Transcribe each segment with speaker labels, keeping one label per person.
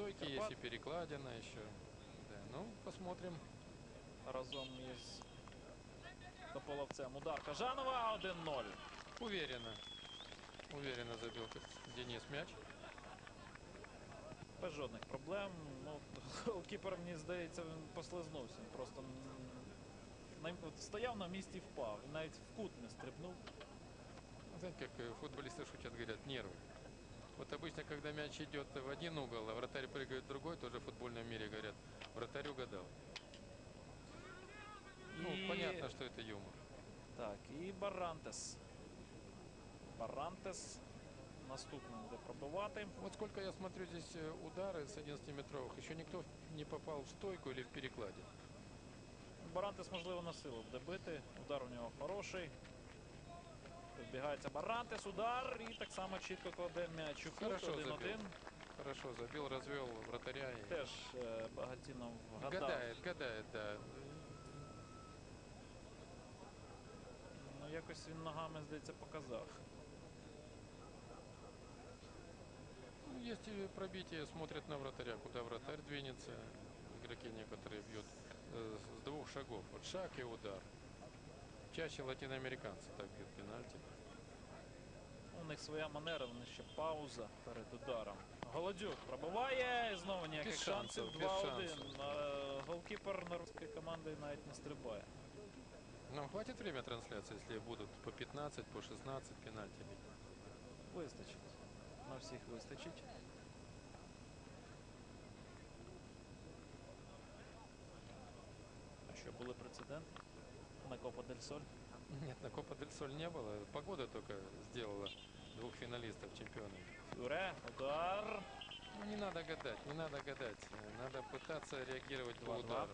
Speaker 1: стойки есть,
Speaker 2: Карпат.
Speaker 1: и перекладина еще. Да, ну, посмотрим.
Speaker 2: разом із Тополовцем. Удар Кажанова 1-0.
Speaker 1: Уверенно. Уверенно забил Денис мяч.
Speaker 2: Без жодних проблем. Ну, голкіпер, мені здається, він послизнувся. Він просто м, на- от стояв на місці і впав. Він навіть в кут не стрибнув.
Speaker 1: Знаете, как э, футболисты шутят, говорят, нервы. Вот обычно, когда мяч идет в один угол, а вратарь прыгает в другой, тоже в футбольном мире говорят, вратарь угадал. Ну,
Speaker 2: І-
Speaker 1: понятно, что это юмор.
Speaker 2: Так, і Барантес. Барантес наступним буде пробивати.
Speaker 1: Вот сколько я смотрю здесь э, удары с 11-метровых, еще никто не попал в стойку или в перекладе.
Speaker 2: Барантес, можливо, на силу буде бити. Удар у нього хороший. Відбігається Барантес, удар і так само чітко кладе м'яч у кут.
Speaker 1: Хорошо
Speaker 2: 1-1.
Speaker 1: забил. Хорошо забил, развел вратаря и
Speaker 2: Теж е, Багатінов вгадав.
Speaker 1: гадает, гадает, да.
Speaker 2: Ну, якось він ногами, здається, показав.
Speaker 1: Ну, Есть и пробитие, смотрят на вратаря, куда вратарь двинется. Игроки некоторые бьют э, с двух шагов. Вот шаг и удар. Чаще латиноамериканцы так бьют пенальти.
Speaker 2: У них своя манера, вони ще пауза перед ударом. Голодюк пробиває, і знову ніяких
Speaker 1: Без
Speaker 2: шансів.
Speaker 1: шансів, без
Speaker 2: 2-1.
Speaker 1: шансів.
Speaker 2: Е, Голкіпер норвезької команди навіть не стрибає.
Speaker 1: Нам хватит время трансляции, если будут по 15, по 16 пенальти бить?
Speaker 2: Вистачить. На всіх вистачить. А що були прецеденти? На Копа Дель Соль.
Speaker 1: Нет, на Копа Дель Соль не было. Погода только сделала двух финалистов чемпионами.
Speaker 2: Фюре, удар.
Speaker 1: Ну, не надо гадать, не надо гадать. Э, Надо пытаться реагировать по
Speaker 2: Два-два.
Speaker 1: удару.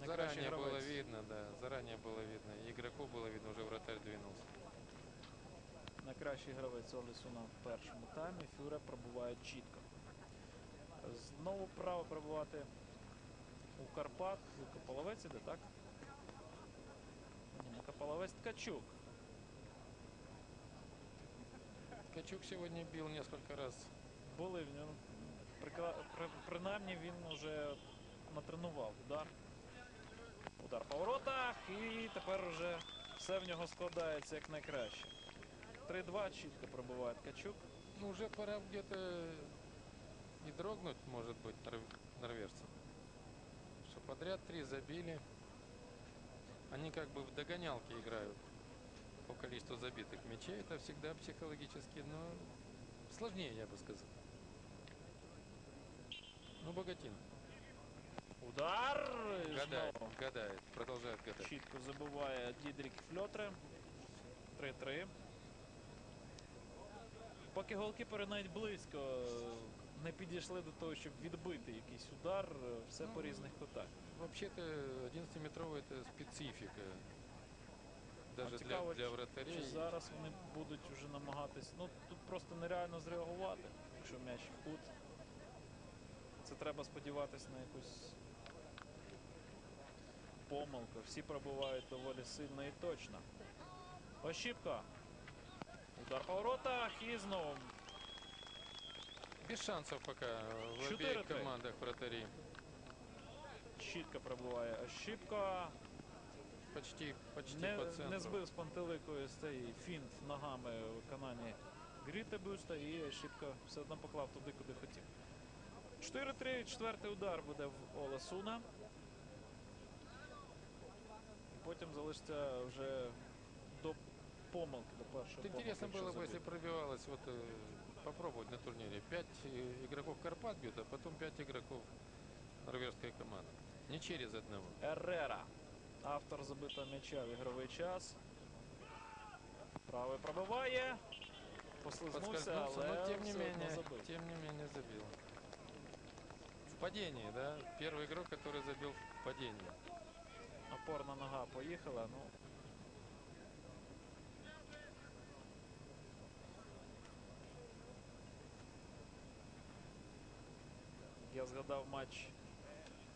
Speaker 2: Найкращий
Speaker 1: Заранее было
Speaker 2: гравець.
Speaker 1: видно, да, заранее было видно. И игроку было видно, уже вратарь двинулся.
Speaker 2: Найкращий гравець Олісуна в першому таймі. Фюре пробуває чітко. Знову право пробувати у Карпат. Кополовець іде, так? Не Кополовець Ткачук.
Speaker 1: Ткачук сегодня бил несколько раз.
Speaker 2: Були в ньому. прикла- при- Принаймні він вже натренував удар. Удар по воротах. І тепер вже все в нього складається як найкраще. 3-2 чітко пробиває Ткачук.
Speaker 1: Ну, уже пора где-то и дрогнуть, может быть, нор- норвежцам. Что подряд три забили. Они как бы в догонялке играют по количеству забитых мячей. Это всегда психологически, но сложнее, я бы сказал. Ну, Богатин
Speaker 2: Удар! І
Speaker 1: гадает,
Speaker 2: знову.
Speaker 1: гадает, продолжает гадать.
Speaker 2: Чітко забиває Дідрік Фльотре. 3-3. Поки голкіпери навіть близько е, не підійшли до того, щоб відбити якийсь удар, е, все по
Speaker 1: Ну,
Speaker 2: різних кутах.
Speaker 1: Вообще-то 11-метровый это специфика. Даже для,
Speaker 2: цікаво,
Speaker 1: для
Speaker 2: чи-
Speaker 1: вратарей.
Speaker 2: Чи зараз вони будуть вже намагатись. Ну тут просто нереально зреагувати, якщо м'яч в кут. Це треба сподіватися на якусь помилку. Всі пробувають доволі сильно і точно. Ощіпка. Удар по воротах і знову
Speaker 1: Без шансов пока э, в
Speaker 2: Четыре-три.
Speaker 1: обеих командах вратарей.
Speaker 2: чітко пробиває Ощіпка.
Speaker 1: Почти, почти
Speaker 2: Не,
Speaker 1: по центру.
Speaker 2: не збив з пантеликою цей фінт ногами у виконанні Грітебюста і Ощіпка все одно поклав туди, куди хотів. 4-3, четвертий удар буде в Олесуна. І потім залишиться вже до помилки, до першої
Speaker 1: Вот Интересно
Speaker 2: помилки,
Speaker 1: было
Speaker 2: якщо
Speaker 1: бы, если
Speaker 2: забити.
Speaker 1: пробивалось, вот э, попробовать на турнире. Пять э, игроков Карпат бьют, а потом пять игроков норвежской команды. Не через одного.
Speaker 2: Еррера. Автор забитого м'яча в ігровий час. Правий пробиває. Послизнувся,
Speaker 1: Подскользнулся,
Speaker 2: але
Speaker 1: но тем не
Speaker 2: все одно
Speaker 1: менее,
Speaker 2: забив.
Speaker 1: тем не менее забил. В падении, да? Первый игрок, который забил в падении.
Speaker 2: Опорна нога поїхала. Ну. Я згадав матч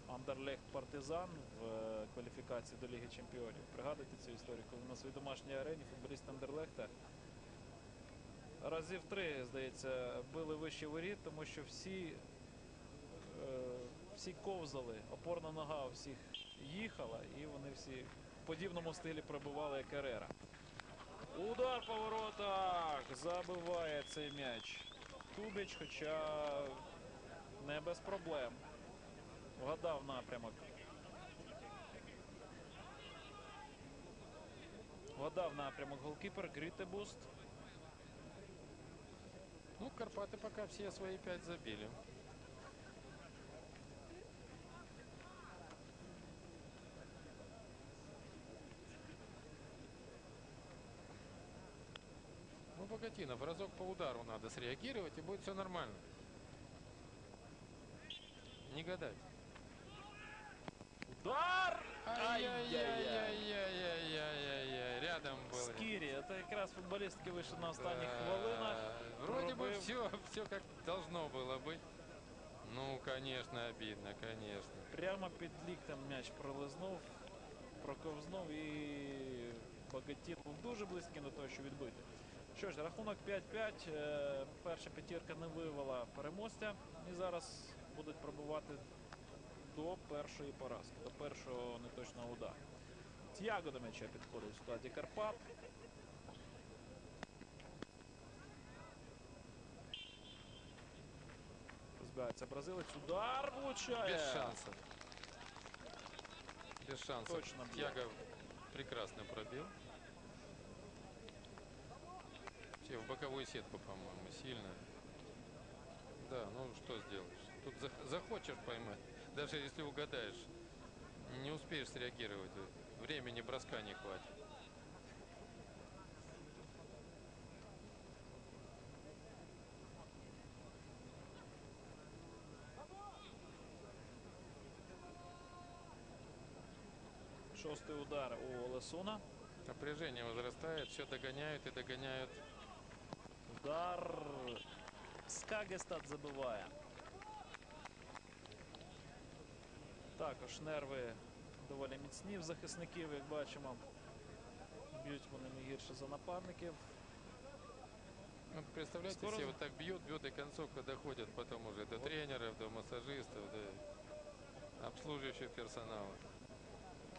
Speaker 2: Андерлехт Партизан в е, кваліфікації до Ліги Чемпіонів. Пригадуєте цю історію, коли на своїй домашній арені футболіст Андерлехта разів три, здається, били вище воріт, тому що всі, е, всі ковзали, опорна нога у всіх їхала, і вони всі в подібному стилі пробивали як Ерера. Удар по воротах! Забиває цей м'яч. Тубіч, хоча не без проблем. Вгадав напрямок. Вгадав напрямок голкіпер, Грітебуст.
Speaker 1: Ну, Карпаты пока все свои пять забили. Ну, Богатинов, разок по удару надо среагировать, и будет все нормально Не гадать.
Speaker 2: Удар! Ай-яй-яй!
Speaker 1: Ай-яй-яй-яй-яй-яй-яй. Рядом был.
Speaker 2: Скірі, це якраз футболіст, який вийшов на останніх
Speaker 1: Да.
Speaker 2: хвилинах.
Speaker 1: Вроде бы
Speaker 2: пробив.
Speaker 1: все, все как должно было быть. Ну, конечно, обидно, конечно.
Speaker 2: Прямо під ліктем м'яч пролизнув, проковзнув і Багатін був дуже близький до того, що відбити. Що ж, рахунок 5-5. Е, Перша п'ятірка не вивела переможця. І зараз будуть пробувати до першої поразки, до першого неточного удару. Тяго до м'яча підходить в складі Карпат. Розбирається бразилець. Удар влучає.
Speaker 1: Без шансов. Без шансов.
Speaker 2: Точно бьет.
Speaker 1: Тяга прекрасно пробил. Все, в боковую сетку, по-моему, сильно. Да, ну что сделаешь? Тут зах- захочешь поймать, даже если угадаешь, не успеешь среагировать. Времени броска не хватит.
Speaker 2: Шостий удар у Олесуна.
Speaker 1: Напряжение возрастает, все догоняют и догоняют.
Speaker 2: Удар. Скагестад забиває. Також нерви доволі міцні в захисників, як бачимо. Б'ють вони не гірше за нападників.
Speaker 1: Ну, представляете
Speaker 2: Скоро
Speaker 1: себе, вот так бьют, бьют, и концовка доходит потом уже до
Speaker 2: Вот.
Speaker 1: тренеров, до массажистов, до обслуживающего персонала.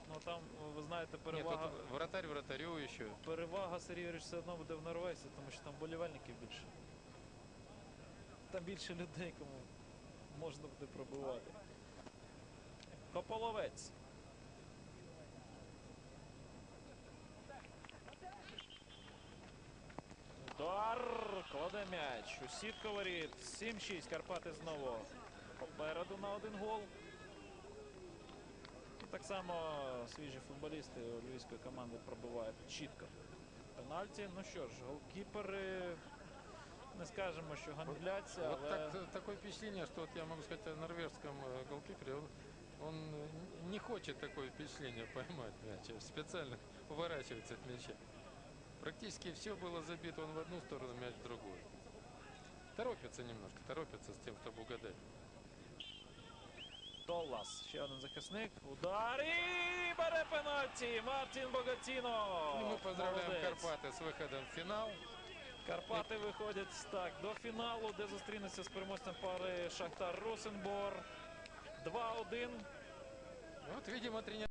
Speaker 2: Ну там, ви знаєте, перевага,
Speaker 1: тут вратарь вратарю еще.
Speaker 2: перевага Сергій Юрійович все одно буде в Норвезі, тому що там болівальників більше. Там більше людей, кому можна буде пробивати. Кополовець. Удар! Кладе м'яч. У сітку воріт. 7-6. Карпати знову попереду на один гол. І так само свіжі футболісти львівської команди пробивають чітко. Пенальті. Ну що ж, голкіпери не скажемо, що ганбляться,
Speaker 1: Вот так, такое впечатление, что вот я могу сказать о норвежском э, голкипере, он, он э, не хочет такое впечатление поймать мяч, а специально уворачивается от мяча. Практически все было забито, он в одну сторону, мяч в другую. Торопится немножко, торопится с тем, чтобы угадать.
Speaker 2: Толлас. Ще один захисник. Удар і бере пенальті. Мартін Богатіно.
Speaker 1: И мы поздравляем
Speaker 2: Молодець.
Speaker 1: Карпаты с выходом в финал.
Speaker 2: Карпати виходять так до фіналу, де зустрінуться з переможцем пари Шахтар Росенбор. 2-1.
Speaker 1: Вот, видимо, тренер